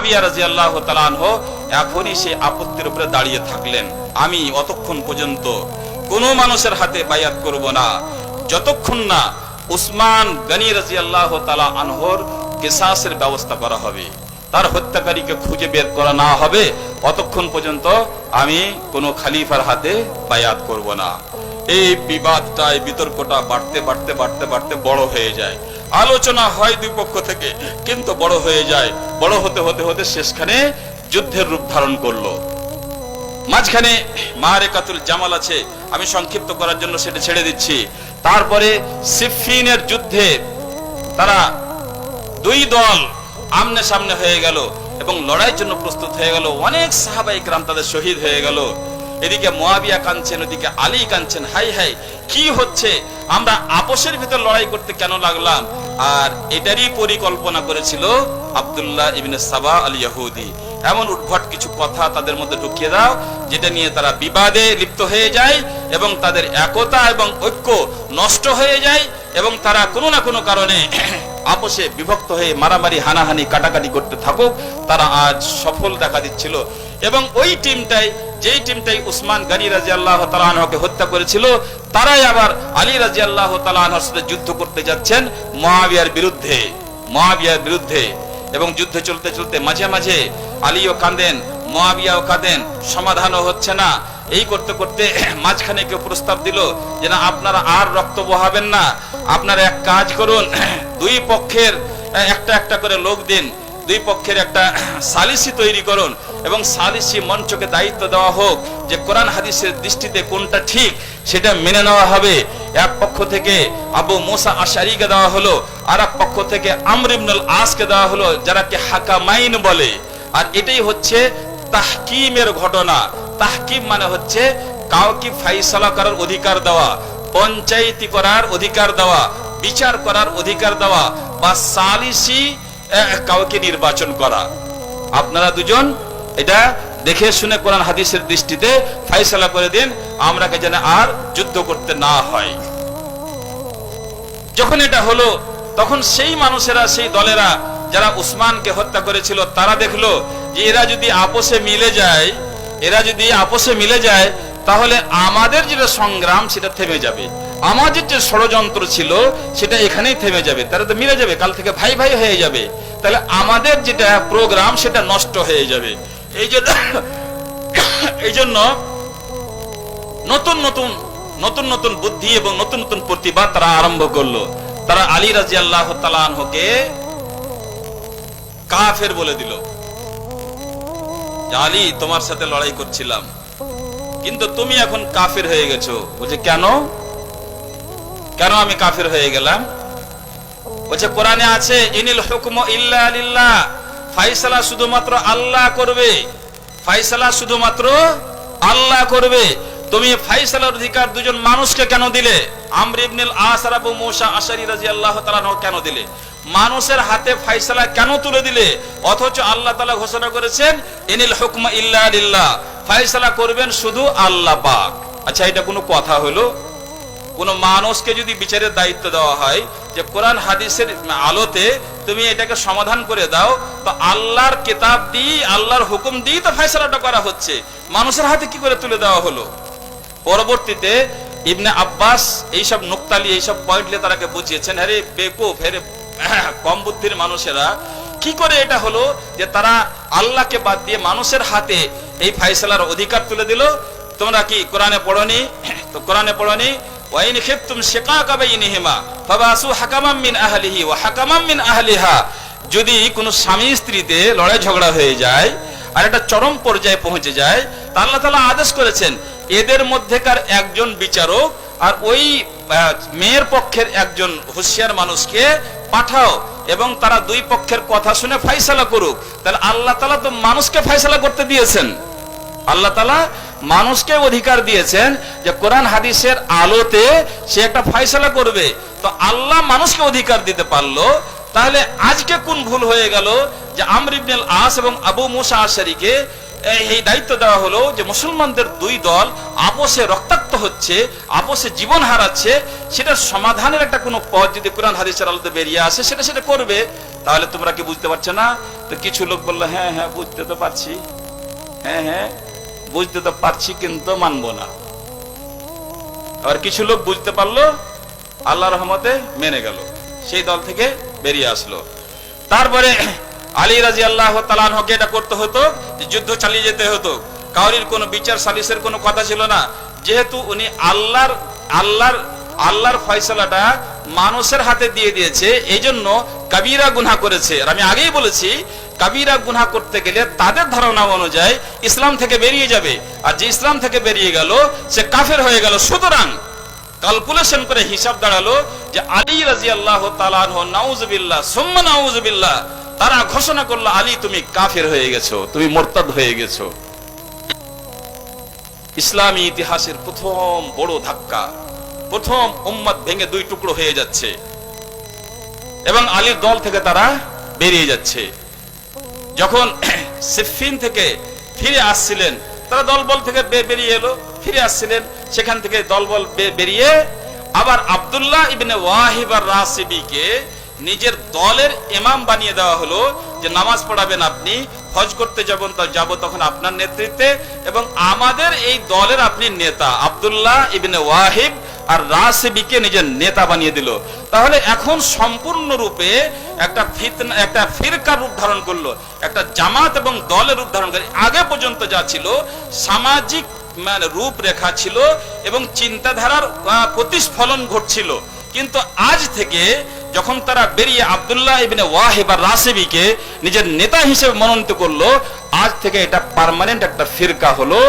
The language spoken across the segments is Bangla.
মুয়াবিয়া রাজিয়াল্লাহ তালানহ এখনই সে আপত্তির উপরে দাঁড়িয়ে থাকলেন। আমি অতক্ষণ পর্যন্ত কোনো মানুষের হাতে বায়াত করব না। যতক্ষণ না উসমান গনি রাজিয়াল্লাহ তালা আনহর কেসাসের ব্যবস্থা করা হবে, তার হত্যাকারীকে খুঁজে বের করা না হবে, অতক্ষণ পর্যন্ত আমি কোনো খালিফার হাতে বায়াত করব না। এই বিবাদটা, এই বিতর্কটা বাড়তে বাড়তে বাড়তে বাড়তে বড় হয়ে যায়। আলোচনা হয় দুই পক্ষ থেকে। কিন্তু বড় হয়ে যায়। বড় হতে হতে হতে শেষখানে যুদ্ধের রূপ ধারণ করল। মাঝখানে মারেকাতুল জামাল আছে, আমি সংক্ষিপ্ত করার জন্য সেটা ছেড়ে দিচ্ছি। তারপরে সিফিনের যুদ্ধে তারা দুই দল আমনে সামনে হয়ে গেল এবং লড়াইয়ের জন্য প্রস্তুত হয়ে গেল। অনেক সাহাবাই গ্রাম তাদের শহীদ হয়ে গেল। এদিকে মোয়াবিয়া কাঁদছেন, ওদিকে আলী কাঁদছেন। হাই হাই, কি হচ্ছে? আমরা আপোষের ভিতর লড়াই করতে কেন লাগলাম? আর এটারই পরিকল্পনা করেছিল আবদুল্লাহ ইবিন সাবা আল ইয়াহুদি এমন উদ্ভট কিছু কথা তাদের মধ্যে ঢুকিয়ে দাও, যেটা নিয়ে তারা বিবাদে লিপ্ত হয়ে যায় এবং তাদের একতা এবং ঐক্য নষ্ট হয়ে যায় এবং তারা কোনো না কোনো কারণে আপোষে বিভক্ত হয়ে মারামারি, হানাহানি, কাটাকাটি করতে থাকুক, তারা আজ সফল দেখা দিচ্ছিল। এবং ওই টিমটাই, যেই টিমটাই উসমান গানি রাজি আল্লাহ তালাহকে হত্যা করেছিল, তারাই আবার আলী রাজি আল্লাহ তালাহর সাথে যুদ্ধ করতে যাচ্ছেন মহাবিয়ার বিরুদ্ধে মহাবিয়ার বিরুদ্ধে। এবং যুদ্ধ চলতে চলতে মাঝে মাঝে আলীও কাঁদেন মহাবিয়াও কাঁদেন, সমাধানও হচ্ছে না। এই করতে করতে মাঝখানে কেউ প্রস্তাব দিল যে না, আপনারা আর রক্ত বহাবেন না। আপনারা এক কাজ করুন, দুই পক্ষের একটা একটা করে লোক দিন। দুই পক্ষের একটা সালিসি তৈরি করুন এবং সালিসি মঞ্চকে দায়িত্ব দেওয়া হোক যে কোরআন হাদিসের দৃষ্টিতে কোনটা ঠিক সেটা মেনে নেওয়া হবে। এক পক্ষ থেকে আবু মোসা আশারিকে দেওয়া হলো আর এক পক্ষ থেকে আমর ইবনুল আসকে দেওয়া হলো, যারাকে হাকামাইন বলে। আর এটাই হচ্ছে তাহকিমের ঘটনা। তাহকিম মানে হচ্ছে কাউকে ফাইসালা করার অধিকার দেওয়া, পঞ্চায়েতি করার অধিকার দেওয়া, বিচার করার অধিকার দেওয়া বা সালিসি কাউকে নির্বাচন করা। আপনারা দুজন এটা দেখে শুনে কোরআন হাদিসের দৃষ্টিতে ফাইসালা করে দিন, আমরাকে যেন আর যুদ্ধ করতে না হয়। যখন এটা হলো, তখন সেই মানুষেরা, সেই দলেরা যারা উসমানকে হত্যা করেছিল, তারা দেখল যে এরা যদি আপোষে মিলে যায় এরা যদি আপোষে মিলে যায়, তাহলে আমাদের যেটা সংগ্রাম সেটা থেমে যাবে। আমাদের যে ষড়যন্ত্র ছিল, সেটা এখানেই থেমে যাবে। তারা তো মিলে যাবে, কাল থেকে ভাই ভাই হয়ে যাবে। তাহলে আমাদের যেটা প্রোগ্রাম, সেটা নষ্ট হয়ে যাবে। এই জন্য এই জন্য নতুন নতুন নতুন নতুন বুদ্ধি এবং নতুন নতুন প্রতিবাদ তারা আরম্ভ করল। তারা আলী রাজি আল্লাহ কাফের বলে দিল। আলী তোমার সাথে লড়াই করছিলাম। কিন্তু তুমি এখন কাফের হয়ে গেছো। বলছে, কেন? কেন আমি কাফের হয়ে গেলাম? বলছে, কোরআনে আছে, ইনিল হুকম ইল্লা লিল্লাহ, ফাইসালা শুধুমাত্র আল্লাহ করবে। ফাইসালা শুধুমাত্র আল্লাহ করবে। তুমি ফাইসালার অধিকার দুজন মানুষকে কেন দিলে? আমর ইবনুল আস আর আবু মুসা আশারি রাদিয়াল্লাহু তাআলা কেন দিলে? মানুষের হাতে ফাইসালা কেন তুলে দিলে? অথচ আল্লাহ তালা ঘোষণা করেছেন, ইনিল হুকম ইল্লা ফাইসালা করবেন শুধু আল্লাহ পাক। আচ্ছা এটা কোনো কথা হলো? কোন মানুষকে যদি বিচারের দায়িত্ব দেওয়া হয়, যে কোরআন হাদিসের আলোতে তুমি এটাকে সমাধান করে দাও, তো আল্লাহর কেতাব দিয়ে, আল্লাহর হুকুম দিয়ে তো ফয়সালাটা করা হচ্ছে। মানুষের হাতে কি করে তুলে দেওয়া হলো? পরবর্তীতে ইবনে আব্বাস এইসব নোক্তালি, এইসব পয়েন্ট নিয়ে তারাকে বুঝিয়েছেন হ্যারে বেকুফ হ্যারে কম বুদ্ধির মানুষেরা, কি করে এটা হলো যে তারা আল্লাহকে বাদ দিয়ে মানুষের হাতে এই ফাইসালার অধিকার তুলে দিল? তোমরা কি কোরআনে পড়নি? তো কোরআনে পড়নি বাইনিহিমা, ফাবাসু হাকামাম মিন আহলিহি ওয়া হাকামাম মিন যদি কোনো স্বামী স্ত্রীতে লড়াই ঝগড়া হয়ে যায় আর একটা চরম পর্যায়ে পৌঁছে যায় আল্লাহ তাআলা আদেশ করেছেন, এদের মধ্যেকার একজন বিচারক আর ওই মেয়ের পক্ষের একজন হুঁশিয়ার মানুষকে পাঠাও এবং তারা দুই পক্ষের কথা শুনে ফাইসালা করুক, তাহলে আল্লাহ তাআলা তো মানুষকে ফাইসালা করতে দিয়েছেন। আল্লাহ তালা মানুষকে অধিকার দিয়েছেন যে কোরআন হাদিসের আলোতে সে একটা ফয়সালা করবে। তো আল্লাহ মানুষকে অধিকার দিতে পারল, তাহলে আজকে কোন ভুল হয়ে গেল যে আমর ইবনুল আস এবং আবু মুসা আশারিকে এই দায়িত্ব দেওয়া হলো যে মুসলমানদের দুই দল আপোষে রক্তাক্ত হচ্ছে, আপোষে জীবন হারাচ্ছে সেটা সমাধানের একটা কোনো পথ যদি কোরআন হাদিসের আলোতে বেরিয়ে আসে, সেটা সেটা করবে। তাহলে তোমরা কি বুঝতে পারছ না? তো কিছু লোক বলল হ্যাঁ হ্যাঁ বুঝতে তো পারছি। হ্যাঁ হ্যাঁ বুঝতে তো পারছি, কিন্তু মানবো না। আবার কিছু লোক বুঝতে পারল আল্লাহ রহমতে মেনে গেল, সেই দল থেকে বেরিয়ে আসলো। তারপরে আলী রাজি আল্লাহ তালানহকে এটা করতে হতো যুদ্ধ চালিয়ে যেতে হতো। কাউরির কোনো বিচার, সালিসের কোনো কথা ছিল না। যেহেতু উনি আল্লাহর আল্লাহর আল্লাহর ফয়সলাটা মানুষের হাতে দিয়ে দিয়েছে এই জন্য কাবিরা গুনা করেছে। আর আমি আগেই বলেছি, কাবিরা গুনা করতে গেলে তাদের ধারণা অনুযায়ী ইসলাম থেকে বেরিয়ে যাবে। আর যে ইসলাম থেকে বেরিয়ে গেল, সে কাফের হয়ে গেল। সুতরাং ক্যালকুলেশন করে হিসাব দাঁড়াল যে আলী রাজি আল্লাহ নাউজবিল্লাহ, সোম্মা নাউজবিল্লাহ তারা ঘোষণা করল, আলী, তুমি কাফের হয়ে গেছো, তুমি মোরতাদ হয়ে গেছো। ইসলামী ইতিহাসের প্রথম বড় ধাক্কা, প্রথম উম্মত ভেঙে দুই টুকরো হয়ে যাচ্ছে এবং আলীর দল থেকে তারা বেরিয়ে যাচ্ছে। যখন সিফিন থেকে ফিরে আসছিলেন, তারা দলবল থেকে বেরিয়ে এলো, ফিরে আসছিলেন, সেখান থেকে দলবল বেরিয়ে আবার আব্দুল্লাহ ইবনে ওয়াহিব আর রাসিবিকে নিজের দলের ইমাম বানিয়ে দেওয়া হলো যে নামাজ পড়াবেন আপনি, হজ করতে যাবেন যাব তখন আপনার নেতৃত্বে। এবং আমাদের এই দলের আপনি নেতা আব্দুল্লাহ ইবনে ওয়াহিব আর রাসিবিকে নিজের নেতা বানিয়ে দিল। তাহলে এখন সম্পূর্ণরূপে একটা ফিতনা, একটা ফিরকার রূপ ধারণ করল, একটা জামাত এবং দলের রূপ ধারণ করে। আগে পর্যন্ত যা ছিল, সামাজিক মানে রূপরেখা ছিল এবং চিন্তাধারার প্রতিস্ফলন ঘটছিল। কিন্তু আজ থেকে যখন তারা বেরিয়ে আবদুল্লাহ ইবনে ওয়াহিব আর রাসিবিকে নিজের নেতা হিসেবে মনোনীত করল, আজ থেকে এটা পার্মানেন্ট একটা ফিরকা হলো।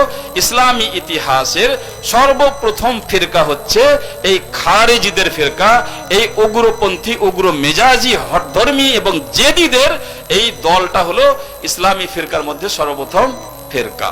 ইসলামী ইতিহাসের সর্বপ্রথম ফিরকা হচ্ছে এই খারেজিদের ফিরকা, এই উগ্রপন্থী উগ্র মেজাজি হটধর্মী এবং জেদিদের এই দলটা হলো ইসলামী ফিরকার মধ্যে সর্বপ্রথম ফিরকা।